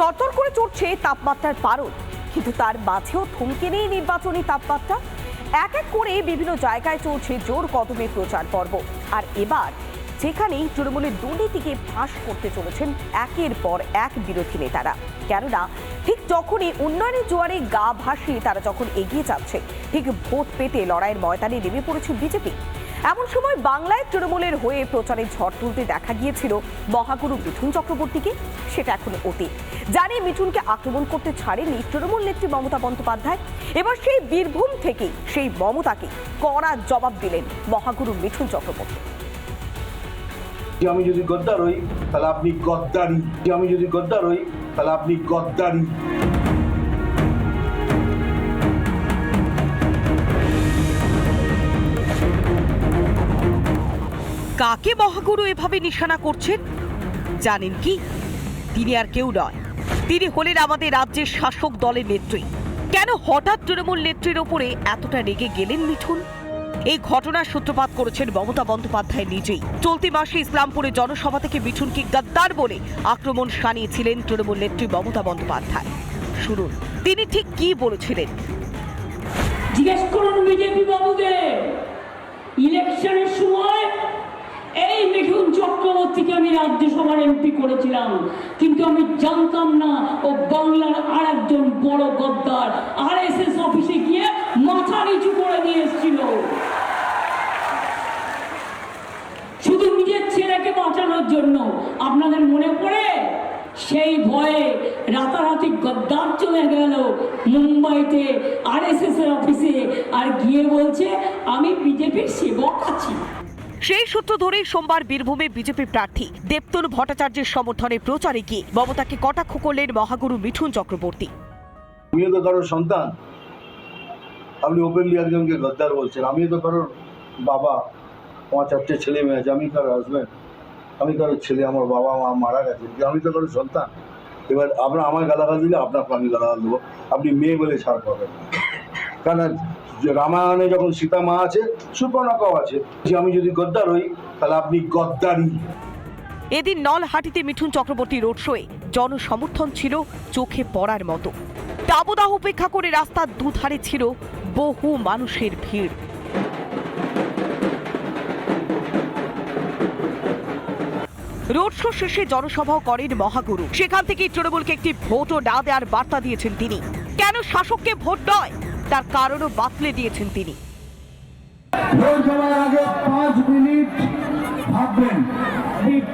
তরতর করে চড়ছে তাপমাত্রার পারদ। কিন্তু তার মাঝেও থমকে নেই নির্বাচনী তাপমাত্রা। এক এক করে বিভিন্ন জায়গায় চলছে জোর কদমে প্রচার পর্ব। আর এবার যেখানেই তৃণমূলের দুর্নীতিকে ফাঁস করতে চলেছেন, একের পর এক বিরোধী নেতারা। কেননা, ঠিক যখনই উন্নয়নের জোয়ারে গা ভাসিয়ে তারা যখন এগিয়ে যাচ্ছে, ঠিক ভোট পেতে লড়াইয়ের ময়দানে নেমে পড়েছে বিজেপি। এমন সময় বাংলায় তৃণমূলের হয়ে প্রচারে ঝড় তুলতে দেখা গিয়েছিল মহাগুরু মিঠুন চক্রবর্তীকে, সেটা এখন অতীত। জানি মিঠুনকে আক্রমণ করতে ছাড়েনি তৃণমূল নেত্রী মমতা বন্দ্যোপাধ্যায়। এবার সেই বীরভূম থেকে সেই মমতাকে কড়া জবাব দিলেন মহাগুরু মিঠুন চক্রবর্তী। আমি যদি গদ্দার হই, তাহলে আপনি গদ্দারি। আমি যদি গদ্দার হই, তাহলে আপনি গদ্দারি। কাকে মহাগুরু এভাবে নিশানা করছেন? জানেন কি? তিনি আর কেউ নয়। তিনি হলেন আমাদের রাজ্যের শাসক দলের নেত্রী। কেন হঠাৎ তৃণমূল নেত্রীর ওপরে এতটা রেগে গেলেন মিঠুন? এই ঘটনার সূত্রপাত করেছেন মমতা বন্দ্যোপাধ্যায় নিজেই। চলতি মাসে ইসলামপুরে জনসভা থেকে মিঠুনকে গাদ্দার বলে আক্রমণ শানিয়েছিলেন তৃণমূল নেত্রী মমতা বন্দ্যোপাধ্যায়। শুনুন, তিনি ঠিক কি বলেছিলেন? জিজ্ঞেস করুন বিজেপি ইলেকশনের সময় এই মিঠুন চক্রবর্তীকে রাজ্যসভার এমপি করেছিলাম। কিন্তু আমি জানতাম না ও বাংলার আর একজন বড় গদ্দার আর এস এস অফিসে গিয়ে মাথা নিচু করে নিয়ে এসেছিল। শুধু নিজের ছেলেকে বাঁচানোর জন্য। আপনাদের মনে পড়ে? সেই ভয়ে রাতারাতি গদ্দার চলে গেল মুম্বাইতে আর এস এস এর অফিসে। আর গিয়ে বলছে, আমি বিজেপির সেবক আছি। সেই সূত্র ধরেই সোমবার বীরভূমে বিজেপি প্রার্থী দেবতনু ভট্টাচার্যের সমর্থনে প্রচারে গিয়ে মমতাকে কটাক্ষ করলেন মহাগুরু মিঠুন চক্রবর্তী। আমিও তো কারোর সন্তান। আপনি ওপেনলি একজনকে গদ্দার বলছেন। আমিও তো কারোর বাবা, আমার চারটে ছেলে মেয়ে আছে, আমি কারোর হাজব্যান্ড আমি কারোর ছেলে, আমার বাবা, মা মারা গেছে। আমি তো কারোর সন্তান। এবার আপনার আমার গালাগাল দিলে আপনাকে আমি গালাগাল দেবো। আপনি মেয়ে বলে ছাড় পাবেন না। যে রামায়ণে যখন সীতা মা আছে সুপর্ণকাও আছে, যে আমি যদি গদ্দার হই, তাহলে আপনি গদ্দারি। এদিন নলহাটিতে মিঠুন চক্রবর্তী রোড শোয়ে জনসমর্থন ছিল চোখে পড়ার মতো। দাবদাহ উপেক্ষা করে রাস্তার দুধারে ছিল বহু মানুষের ভিড়। রোড শো শেষে জনসভাও করেন মহাগুরু। সেখান থেকেই তৃণমূলকে একটি ভোটও না দেওয়ার বার্তা দিয়েছেন তিনি। কেন শাসককে ভোট নয়? তার কারণও বাতলে দিয়েছেন তিনি। আগে পাঁচ মিনিট ভাববেন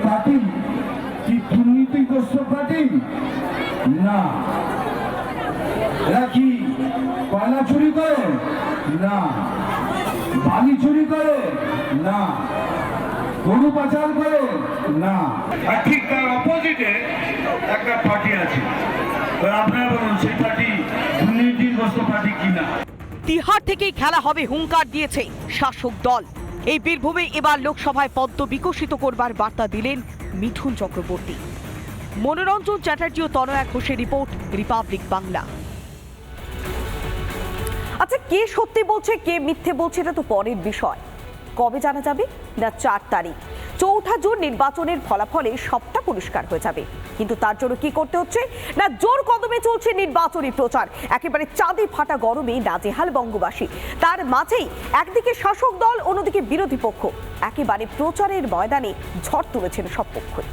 পার্টি কি দুর্নীতিগ্রস্ত পার্টি? না। এরা কি কয়লা চুরি করে? না। বালি চুরি করে? না। গরু পাচার করে? না। আর ঠিক তার অপোজিটে একটা পার্টি আছে। আপনারা বলুন সেই পার্টি তিহার থেকেই খেলা হবে হুঙ্কার দিয়েছে শাসক দল। এই বীরভূমে এবার লোকসভায় পদ্ম বিকশিত করবার বার্তা দিলেন মিঠুন চক্রবর্তী। মনোরঞ্জন চ্যাটার্জি ও তনয়া ঘোষের রিপোর্ট, রিপাবলিক বাংলা। আচ্ছা কে সত্যি বলছে, কে মিথ্যে বলছে, এটা তো পরের বিষয়। কবে জানা যাবে? না, চার তারিখ। চৌঠা জুন নির্বাচনের ফলাফলে সবটা পরিষ্কার হয়ে যাবে। কিন্তু তার জন্য কি করতে হচ্ছে? না, জোর কদমে চলছে নির্বাচনী প্রচার। একেবারে চাঁদে ফাটা গরমে নাজেহাল বঙ্গবাসী। তার মাঝেই একদিকে শাসক দল, অন্যদিকে বিরোধী পক্ষ। একেবারে প্রচারের ময়দানে ঝড় তুলেছেন সব পক্ষই।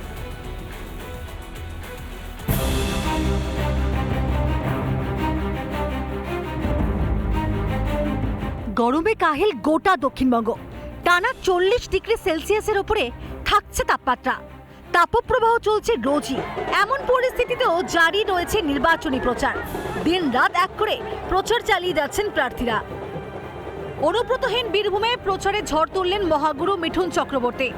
গরমে কাহিল গোটা দক্ষিণবঙ্গ। টানা চল্লিশ ডিগ্রি সেলসিয়াসের ওপরে থাকছে তাপমাত্রা। তাপপ্রবাহ চলছে রোজই। এমন পরিস্থিতিতেও জারি রয়েছে নির্বাচনী প্রচার। দিন রাত এক করে প্রচার চালিয়ে যাচ্ছেন প্রার্থীরা। অনুব্রতহীন বীরভূমে প্রচারে ঝড় তুললেন মহাগুরু মিঠুন চক্রবর্তী।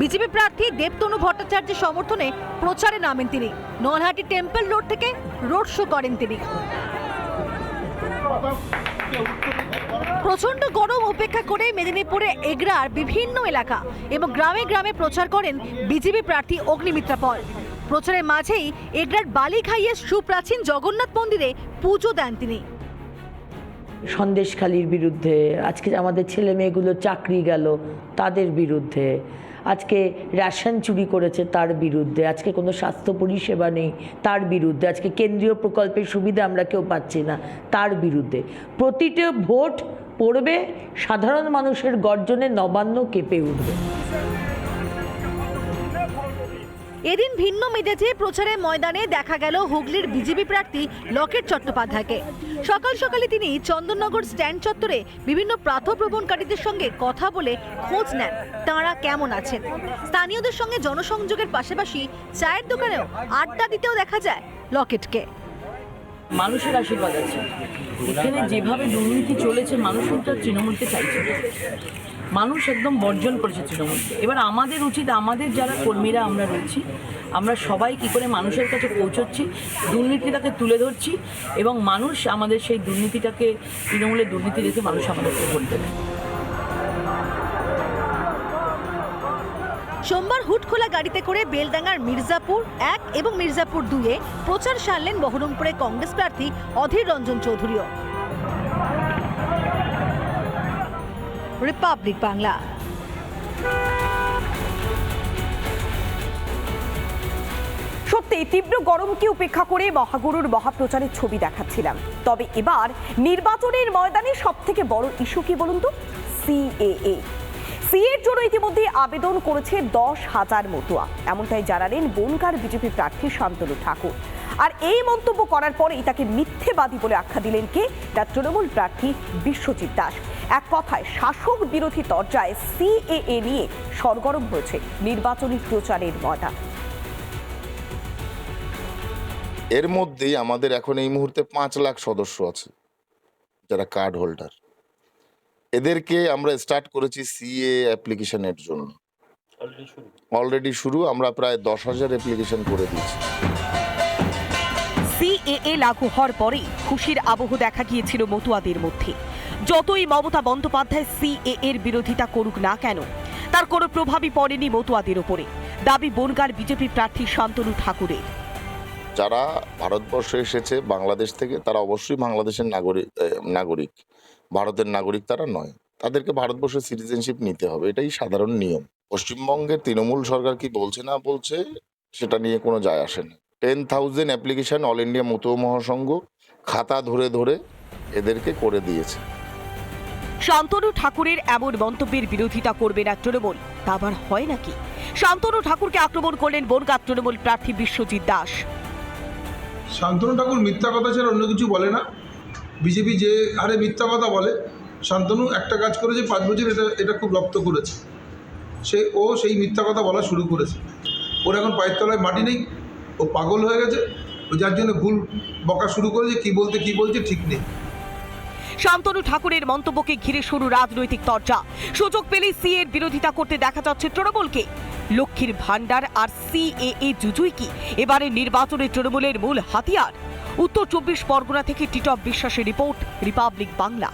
বিজেপি প্রার্থী দেবতনু ভট্টাচার্যের সমর্থনে প্রচারে নামেন তিনি। নলহাটি টেম্পল রোড থেকে রোড শো করেন তিনি। প্রচণ্ড গরম উপেক্ষা করে মেদিনীপুরে এগরার বিভিন্ন এলাকা এবং গ্রামে গ্রামে প্রচার করেন বিজেপি প্রার্থী অগ্নিমিত্রা পল। প্রচারের মাঝেই এগরার বালি খাইয়ে সুপ্রাচীন জগন্নাথ মন্দিরে পুজো দেন তিনি। সন্দেশখালির বিরুদ্ধে, আজকে আমাদের ছেলে মেয়েগুলো চাকরি গেল, তাদের বিরুদ্ধে আজকে রেশন চুরি করেছে তার বিরুদ্ধে। আজকে কোনো স্বাস্থ্য পরিষেবা নেই তার বিরুদ্ধে। আজকে কেন্দ্রীয় প্রকল্পের সুবিধা আমরা কেউ পাচ্ছি না তার বিরুদ্ধে। প্রতিটা ভোট পড়বে সাধারণ মানুষের গর্জনে নবান্ন কেঁপে উঠবে। এদিন ভিন্ন মেজাজে প্রচারের ময়দানে দেখা গেল হুগলির বিজেপি প্রার্থী লকেট চট্টোপাধ্যায়কে। সকাল সকালে তিনি চন্দননগর স্ট্যান্ড চত্বরে বিভিন্ন প্রাথভ্রমণকারীদের সঙ্গে কথা বলে খোঁজ নেন। তাঁরা কেমন আছেন? স্থানীয়দের সঙ্গে জনসংযোগের পাশাপাশি চায়ের দোকানেও আড্ডা দিতেও দেখা যায় লকেটকে। মানুষের আশীর্বাদ আছে। এখানে যেভাবে দুর্নীতি চলেছে মানুষ কিন্তু তৃণমূলকে চাইছে মানুষ একদম বর্জন করেছে তৃণমূলকে। এবার আমাদের উচিত, আমাদের যারা কর্মীরা আমরা রয়েছি, আমরা সবাই কি করে মানুষের কাছে পৌঁছচ্ছি, দুর্নীতিটাকে তুলে ধরছি এবং মানুষ আমাদের সেই দুর্নীতিটাকে, তৃণমূলের দুর্নীতি দেখে মানুষ আমাদেরকে ভোট দেবে। সোমবার হুট খোলা গাড়িতে করে বেলডাঙ্গার মির্জাপুর এক এবং মির্জাপুর দুয়ে প্রচার সারলেন বহরমপুরে কংগ্রেস প্রার্থী অধীর রঞ্জন চৌধুরীও। রিপাবলিক বাংলা। সত্যি, তীব্র গরমকে উপেক্ষা করে মহাগুরুর মহাপ্রচারের ছবি দেখাচ্ছিলাম। তবে এবার নির্বাচনের ময়দানে সব থেকে বড় ইস্যু কি বলুন তো? সিএএ। সিএর জন্য ইতিমধ্যে আবেদন করেছে দশ হাজার মতুয়া। এমনটাই জানালেন বনগার বিজেপি প্রার্থী শান্তনু ঠাকুর। আর এই মন্তব্য করার পরেই তাকে মিথ্যেবাদী বলে আখ্যা দিলেন কে? তার তৃণমূল প্রার্থী বিশ্বজিৎ দাস। এক কথায়, শাসক বিরোধী তরজায় সিএএ নিয়ে সরগরম হয়েছে নির্বাচনী প্রচারের ময়দান। এর মধ্যেই আমাদের এখন এই মুহূর্তে পাঁচ লাখ সদস্য আছে, যারা কার্ড হোল্ডার এদেরকে আমরা স্টার্ট করেছি সিএ অ্যাপ্লিকেশনের জন্য। অলরেডি শুরু। আমরা প্রায় দশ হাজার অ্যাপ্লিকেশন করে দিয়েছি। সিএএ লাগু হওয়ার পরেই খুশির আবহ দেখা গিয়েছিল মতুয়াদের মধ্যে। যতই মমতা বন্দ্যোপাধ্যায় সিএ এর বিরোধিতা করুক না কেন তার কোনো প্রভাবই পড়েনি মতুয়াদের ওপরে। দাবি বনগার বিজেপি প্রার্থী শান্তনু ঠাকুরের। যারা ভারতবর্ষে এসেছে, বাংলাদেশ থেকে, তারা অবশ্যই বাংলাদেশের নাগরিক নাগরিক। ভারতের নাগরিক তারা নয়। তাদেরকে ভারতবর্ষের সিটিজেনশিপ নিতে হবে, এটাই সাধারণ নিয়ম। পশ্চিমবঙ্গের তৃণমূল সরকার কি বলছে না বলছে, সেটা নিয়ে কোনো যায় আসে না। Ten thousand application all India মতো মহাসংঘ খাতা ধরে ধরে এদেরকে করে দিয়েছে। শান্তনু ঠাকুরের এমন মন্তব্যের বিরোধিতা করবে না তৃণমূল, তা আবার হয় নাকি? শান্তনু ঠাকুরকে আক্রমণ করলেন বনগাঁ তৃণমূল প্রার্থী বিশ্বজিৎ দাস। শান্তনু ঠাকুর মিথ্যা কথা ছাড়া অন্য কিছু বলে না। বিজেপি যে হারে মিথ্যা কথা বলে, শান্তনু একটা কাজ করেছে, পাঁচ বছর এটা এটা খুব রপ্ত করেছে। সে, ও সেই মিথ্যা কথা বলা শুরু করেছে। ওর এখন পায়ের তলায় মাটি নেই, ও পাগল হয়ে গেছে। ও যার জন্য ভুল বকা শুরু করেছে, কি বলতে, কি বলছে ঠিক নেই। শান্তনু ঠাকুরের মন্তব্যকে ঘিরে শুরু রাজনৈতিক চর্চা সুযোগ পেলেই সি এর বিরোধিতা করতে দেখা যাচ্ছে তৃণমূলকে। লক্ষ্মীর ভাণ্ডার আর সিএএ জুজুই কি? এবারে নির্বাচনে তৃণমূলের মূল হাতিয়ার। উত্তর চব্বিশ পরগনা থেকে টিটপ বিশ্বাসের রিপোর্ট, রিপাবলিক বাংলা।